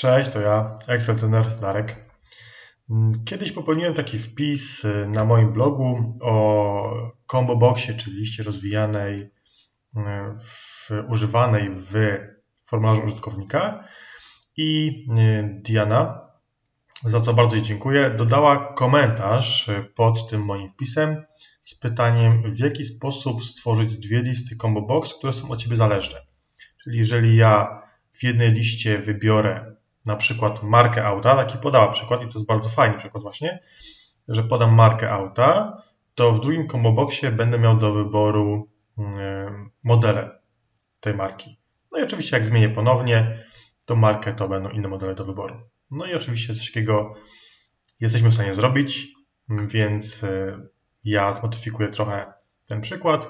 Cześć, to ja, Excel Trener Darek. Mm, Kiedyś popełniłem taki wpis y, na moim blogu o combo boxie, czyli liście rozwijanej, y, w, używanej w formularzu użytkownika i y, Diana, za co bardzo jej dziękuję, dodała komentarz pod tym moim wpisem z pytaniem, w jaki sposób stworzyć dwie listy combo box, które są od Ciebie zależne. Czyli jeżeli ja w jednej liście wybiorę na przykład markę auta, taki podała przykład i to jest bardzo fajny przykład właśnie, że podam markę auta, to w drugim combo boxie będę miał do wyboru mm, modele tej marki. No i oczywiście jak zmienię ponownie tą markę, to będą inne modele do wyboru. No i oczywiście coś takiego jesteśmy w stanie zrobić, więc y, ja zmodyfikuję trochę ten przykład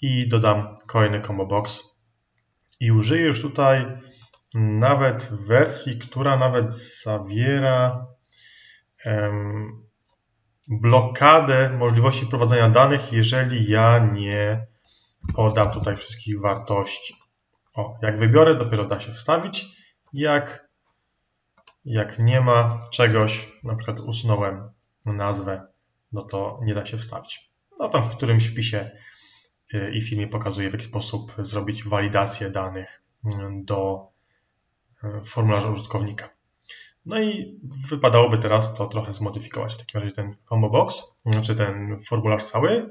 i dodam kolejny combo box i użyję już tutaj nawet wersji, która nawet zawiera um, blokadę możliwości prowadzenia danych, jeżeli ja nie podam tutaj wszystkich wartości. O, jak wybiorę, dopiero da się wstawić. Jak, jak nie ma czegoś, na przykład usunąłem nazwę, no to nie da się wstawić. No tam w którymś wpisie y, i filmie pokazuję, w jaki sposób zrobić walidację danych mm, do formularza użytkownika. No i wypadałoby teraz to trochę zmodyfikować. W takim razie ten combo box, znaczy ten formularz cały.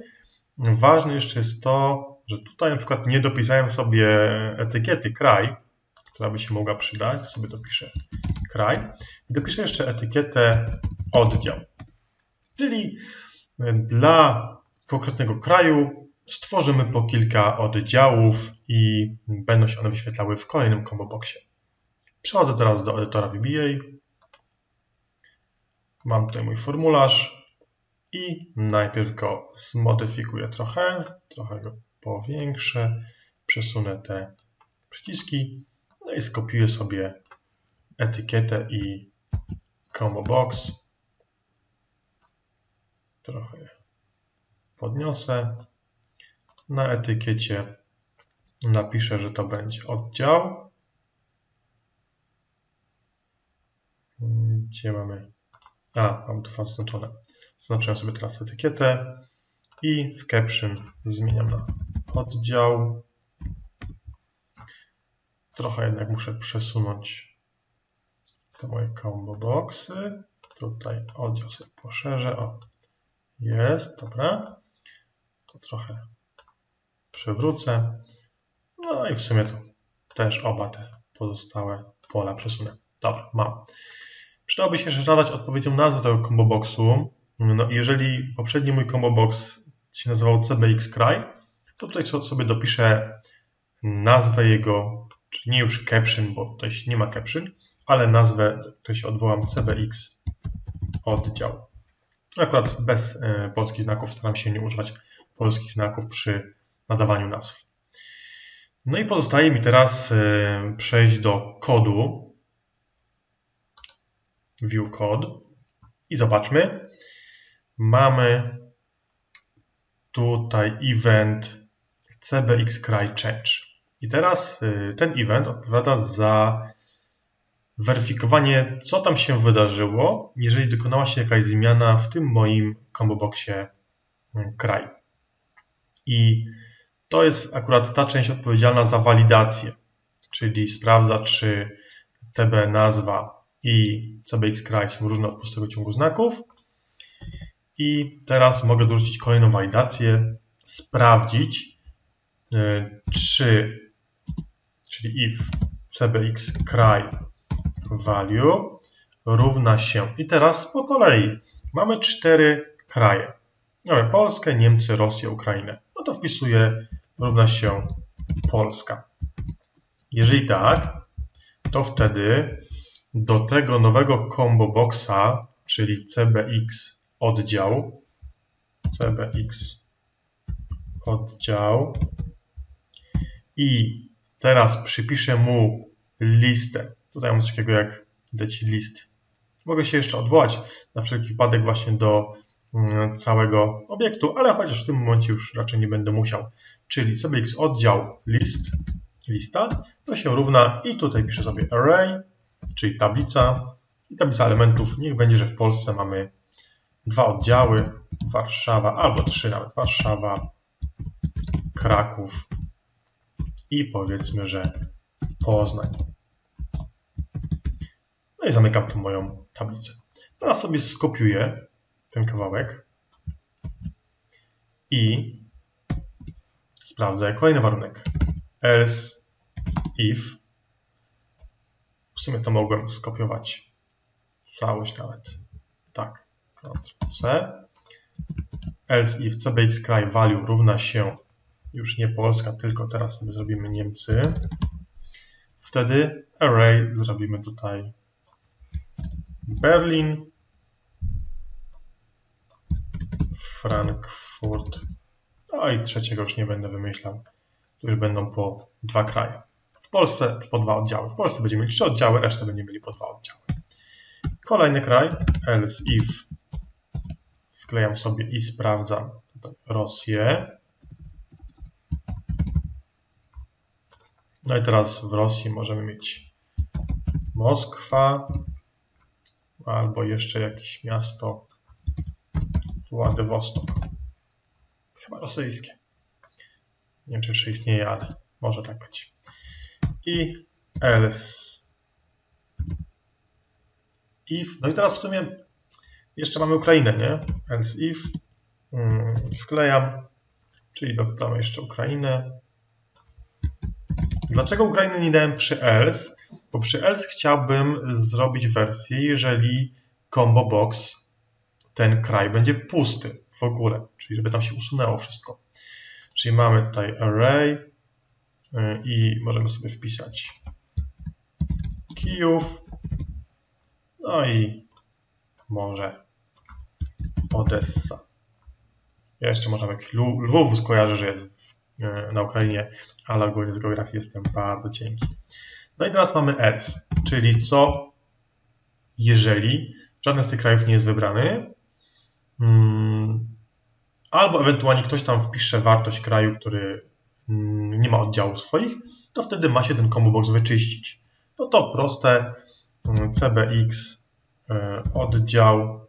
Ważne jeszcze jest to, że tutaj na przykład nie dopisałem sobie etykiety kraj, która by się mogła przydać. Sobie dopiszę kraj. I dopiszę jeszcze etykietę oddział. Czyli dla konkretnego kraju stworzymy po kilka oddziałów i będą się one wyświetlały w kolejnym combo boxie. Przechodzę teraz do edytora VBA. Mam tutaj mój formularz i najpierw go zmodyfikuję trochę, trochę go powiększę, przesunę te przyciski, no i skopiuję sobie etykietę i combo box. Trochę podniosę. Na etykiecie napiszę, że to będzie oddział. Gdzie mamy? A, mam tu zaznaczone. Zaznaczyłem sobie teraz etykietę i w caption zmieniam na oddział. Trochę jednak muszę przesunąć te moje combo boxy. Tutaj oddział sobie poszerzę. O, jest, dobra. To trochę przewrócę. No i w sumie to też oba te pozostałe pola przesunę. Dobra, mam. Przydałoby się zadać odpowiednią nazwę tego combo boxu. No jeżeli poprzedni mój combo box się nazywał CBX Cry, to tutaj sobie dopiszę nazwę jego, czyli nie już caption, bo tutaj nie ma caption, ale nazwę, tutaj się odwołam CBX oddział. Akurat bez e, polskich znaków staram się nie używać polskich znaków przy nadawaniu nazw. No i pozostaje mi teraz e, przejść do kodu, view code i zobaczmy. Mamy tutaj event cbx cry change. I teraz y, ten event odpowiada za weryfikowanie, co tam się wydarzyło, jeżeli dokonała się jakaś zmiana w tym moim combo boxie y, cry. I to jest akurat ta część odpowiedzialna za walidację, czyli sprawdza, czy tb nazwa i cbx są różne od pustego ciągu znaków. I teraz mogę dorzucić kolejną walidację, sprawdzić, e, czy, czyli if cbx cry value równa się. I teraz po kolei mamy cztery kraje. Mamy Polskę, Niemcy, Rosję, Ukrainę. No to wpisuję równa się Polska. Jeżeli tak, to wtedy do tego nowego combo boxa, czyli CBX oddział, CBX oddział i teraz przypiszę mu listę. Tutaj mam coś takiego jak dać list. Mogę się jeszcze odwołać na wszelki wypadek właśnie do mm, całego obiektu, ale chociaż w tym momencie już raczej nie będę musiał. Czyli CBX oddział list, lista, to się równa i tutaj piszę sobie array czyli tablica i tablica elementów. Niech będzie, że w Polsce mamy dwa oddziały, Warszawa, albo trzy nawet, Warszawa, Kraków i powiedzmy, że Poznań. No i zamykam tu moją tablicę. Teraz sobie skopiuję ten kawałek i sprawdzę kolejny warunek. Else if w sumie to mogłem skopiować całość nawet. Tak, Ctrl-C. Else if cbx kraj value równa się już nie Polska, tylko teraz sobie zrobimy Niemcy. Wtedy array zrobimy tutaj Berlin, Frankfurt, no i trzeciego już nie będę wymyślał. Tu już będą po dwa kraje. Polsce po dwa oddziały. W Polsce będziemy mieli trzy oddziały, resztę będziemy mieli po dwa oddziały. Kolejny kraj, else if. Wklejam sobie i sprawdzam Rosję. No i teraz w Rosji możemy mieć Moskwa albo jeszcze jakieś miasto Władywostok. Chyba rosyjskie. Nie wiem, czy jeszcze istnieje, ale może tak być. I else if. No i teraz w sumie jeszcze mamy Ukrainę, nie? Else if. Hmm, wklejam, czyli dodamy jeszcze Ukrainę. Dlaczego Ukrainy nie dałem przy else? Bo przy else chciałbym zrobić wersję, jeżeli combo box ten kraj będzie pusty w ogóle, czyli żeby tam się usunęło wszystko. Czyli mamy tutaj array i możemy sobie wpisać Kijów, no i może Odessa. Ja jeszcze może jakiś Lwów skojarzę, że jest y, na Ukrainie, ale ogólnie z geografii jestem bardzo cienki. No i teraz mamy else, czyli co jeżeli żaden z tych krajów nie jest wybrany, mm, albo ewentualnie ktoś tam wpisze wartość kraju, który ma oddziałów swoich, to wtedy ma się ten combo box wyczyścić. No to proste cbx e, oddział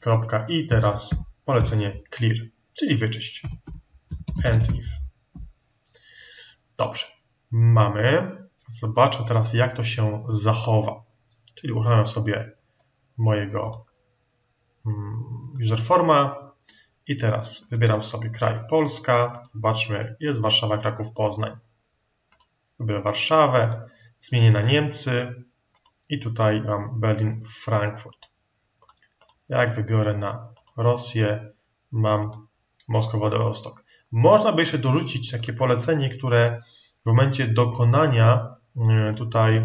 kropka i teraz polecenie clear, czyli wyczyść. End if. Dobrze. Mamy. Zobaczmy teraz, jak to się zachowa. Czyli uruchamiam sobie mojego mm, userforma, i teraz wybieram sobie kraj Polska. Zobaczmy, jest Warszawa, Kraków, Poznań. Wybiorę Warszawę, zmienię na Niemcy i tutaj mam Berlin, Frankfurt. Jak wybiorę na Rosję, mam Moskwa, Władystok. Można by jeszcze dorzucić takie polecenie, które w momencie dokonania e, tutaj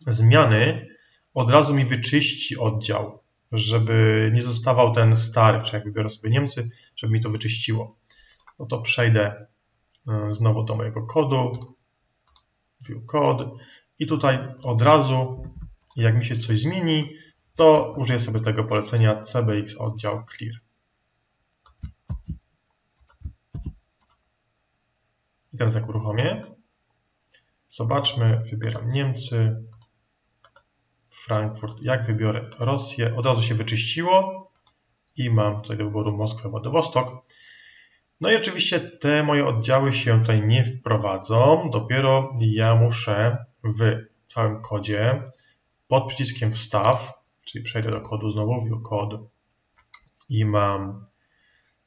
zmiany od razu mi wyczyści oddział żeby nie zostawał ten stary, czy jak wybiorę sobie Niemcy, żeby mi to wyczyściło. No to przejdę e, znowu do mojego kodu, view code i tutaj od razu, jak mi się coś zmieni, to użyję sobie tego polecenia cbx oddział clear. I teraz jak uruchomię, zobaczmy, wybieram Niemcy, Frankfurt. Jak wybiorę Rosję, od razu się wyczyściło i mam tutaj do wyboru Moskwę, Władywostok. No i oczywiście te moje oddziały się tutaj nie wprowadzą. Dopiero ja muszę w całym kodzie pod przyciskiem wstaw, czyli przejdę do kodu znowu, view code i mam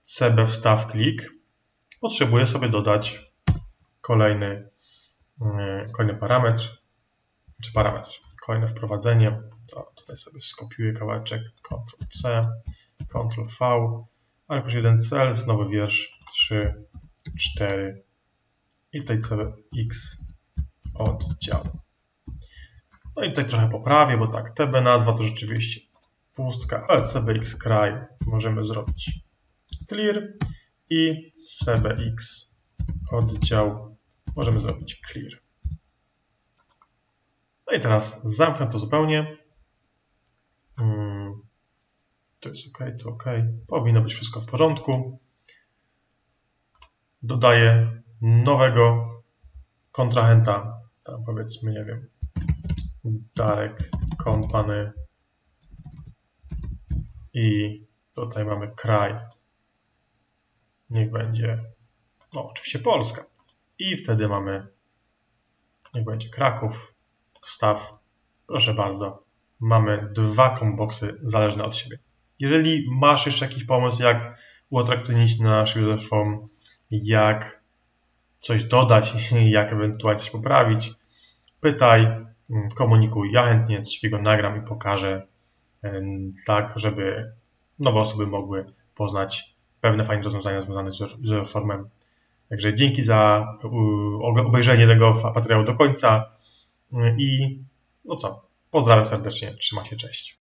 cb wstaw klik. Potrzebuję sobie dodać kolejny, mm, kolejny parametr, czy parametr, kolejne wprowadzenie. To tutaj sobie skopiuję kawałeczek Ctrl-C, Ctrl-V, ale już jeden cel, znowu wiersz 3, 4 i tutaj X oddział. No i tutaj trochę poprawię, bo tak, TB nazwa to rzeczywiście pustka, ale CBX kraj możemy zrobić clear i CBX oddział możemy zrobić clear. No i teraz zamknę to zupełnie. Hmm. To jest OK, to OK. Powinno być wszystko w porządku. Dodaję nowego kontrahenta. Tam powiedzmy, nie wiem, Darek Kompany i tutaj mamy kraj. Niech będzie, no oczywiście Polska. I wtedy mamy, niech będzie Kraków, proszę bardzo, mamy dwa komboksy zależne od siebie. Jeżeli masz jeszcze jakiś pomysł, jak uatrakcyjnić nasz user form, jak coś dodać, jak ewentualnie coś poprawić, pytaj, mm, komunikuj. Ja chętnie coś takiego nagram i pokażę, tak, żeby nowe osoby mogły poznać pewne fajne rozwiązania związane z user formem. Także dzięki za obejrzenie tego materiału do końca i no co, pozdrawiam serdecznie, trzymaj się, cześć.